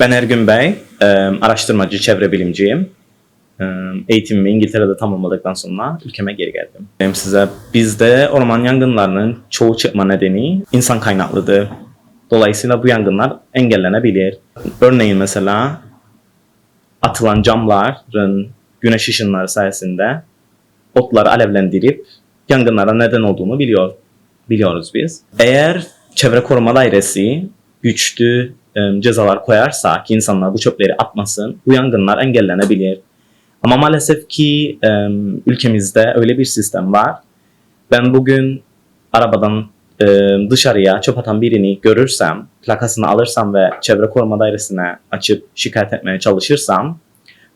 Ben Ergün Bey, araştırmacı, çevre bilimciyim. Eğitimimi İngiltere'de tamamladıktan sonra ülkeme geri geldim. Benim size bizde orman yangınlarının çoğu çıkma nedeni insan kaynaklıdır. Dolayısıyla bu yangınlar engellenebilir. Örneğin mesela atılan camların güneş ışınları sayesinde otları alevlendirip yangınlara neden olduğunu biliyor biliyoruz biz. Eğer çevre koruma dairesi güçlü e, cezalar koyarsa ki insanlar bu çöpleri atmasın, bu yangınlar engellenebilir. Ama maalesef ki e, ülkemizde öyle bir sistem var. Ben bugün arabadan e, dışarıya çöp atan birini görürsem, plakasını alırsam ve çevre koruma dairesine açıp şikayet etmeye çalışırsam,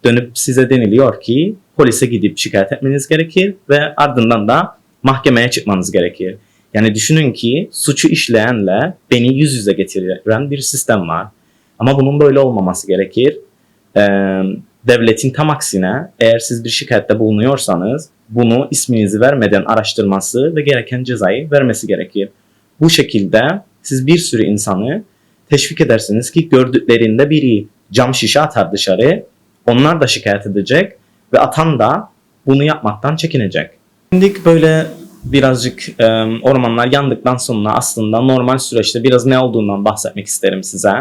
dönüp size deniliyor ki polise gidip şikayet etmeniz gerekir ve ardından da mahkemeye çıkmanız gerekir. Yani düşünün ki suçu işleyenle beni yüz yüze getiren bir sistem var. Ama bunun böyle olmaması gerekir. Ee, devletin tam aksine eğer siz bir şikayette bulunuyorsanız bunu isminizi vermeden araştırması ve gereken cezayı vermesi gerekir. Bu şekilde siz bir sürü insanı teşvik edersiniz ki gördüklerinde biri cam şişe atar dışarı, onlar da şikayet edecek ve atan da bunu yapmaktan çekinecek. Şimdi böyle birazcık e, ormanlar yandıktan sonra aslında normal süreçte biraz ne olduğundan bahsetmek isterim size.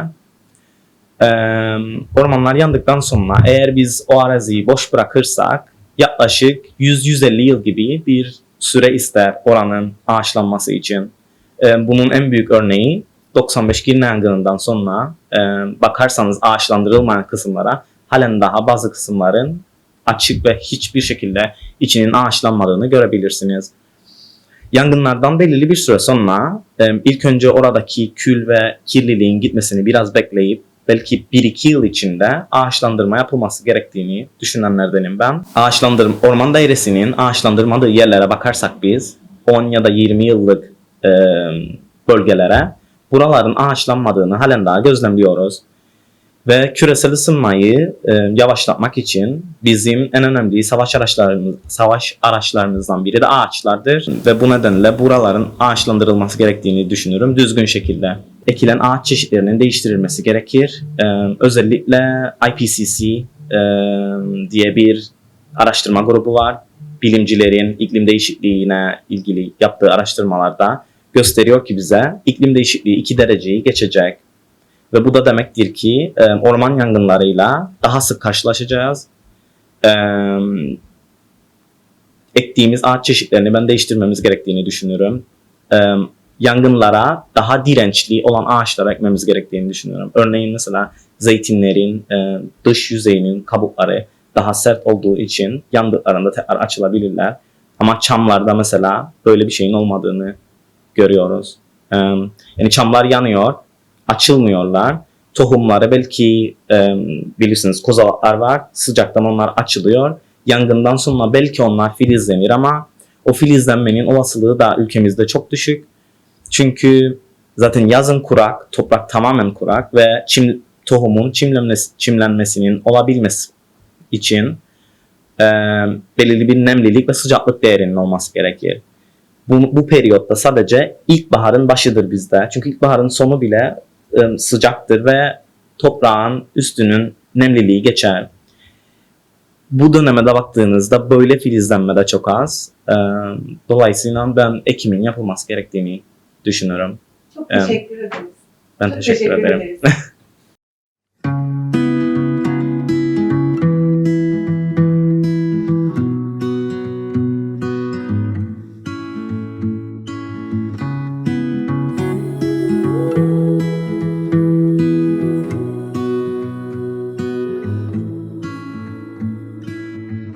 E, ormanlar yandıktan sonra eğer biz o araziyi boş bırakırsak yaklaşık 100-150 yıl gibi bir süre ister oranın ağaçlanması için. E, bunun en büyük örneği 95 Girne yangınından sonra e, bakarsanız ağaçlandırılmayan kısımlara halen daha bazı kısımların açık ve hiçbir şekilde içinin ağaçlanmadığını görebilirsiniz. Yangınlardan belirli bir süre sonra ilk önce oradaki kül ve kirliliğin gitmesini biraz bekleyip belki 1-2 yıl içinde ağaçlandırma yapılması gerektiğini düşünenlerdenim ben. Ağaçlandırma, orman dairesinin ağaçlandırmadığı yerlere bakarsak biz 10 ya da 20 yıllık bölgelere buraların ağaçlanmadığını halen daha gözlemliyoruz. Ve küresel ısınmayı e, yavaşlatmak için bizim en önemli savaş araçlarımız, savaş araçlarımızdan biri de ağaçlardır. Ve bu nedenle buraların ağaçlandırılması gerektiğini düşünürüm düzgün şekilde. Ekilen ağaç çeşitlerinin değiştirilmesi gerekir. E, özellikle IPCC e, diye bir araştırma grubu var. Bilimcilerin iklim değişikliğine ilgili yaptığı araştırmalarda gösteriyor ki bize iklim değişikliği 2 dereceyi geçecek. Ve bu da demektir ki e, orman yangınlarıyla daha sık karşılaşacağız. E, ektiğimiz ağaç çeşitlerini ben değiştirmemiz gerektiğini düşünüyorum. E, yangınlara daha dirençli olan ağaçlar ekmemiz gerektiğini düşünüyorum. Örneğin mesela zeytinlerin e, dış yüzeyinin kabukları daha sert olduğu için yandıklarında tekrar açılabilirler. Ama çamlarda mesela böyle bir şeyin olmadığını görüyoruz. E, yani çamlar yanıyor açılmıyorlar. Tohumları belki e, bilirsiniz kozalaklar var. Sıcaktan onlar açılıyor. Yangından sonra belki onlar filizlenir ama o filizlenmenin olasılığı da ülkemizde çok düşük. Çünkü zaten yazın kurak, toprak tamamen kurak ve çim, tohumun çimlenmesi, çimlenmesinin olabilmesi için e, belirli bir nemlilik ve sıcaklık değerinin olması gerekir. Bu, bu periyotta sadece ilkbaharın başıdır bizde. Çünkü ilkbaharın sonu bile sıcaktır ve toprağın üstünün nemliliği geçer. Bu döneme de baktığınızda böyle filizlenme de çok az. Dolayısıyla ben ekimin yapılması gerektiğini düşünüyorum. Çok teşekkür ederiz. Ben Çok teşekkür, ederim. ederiz.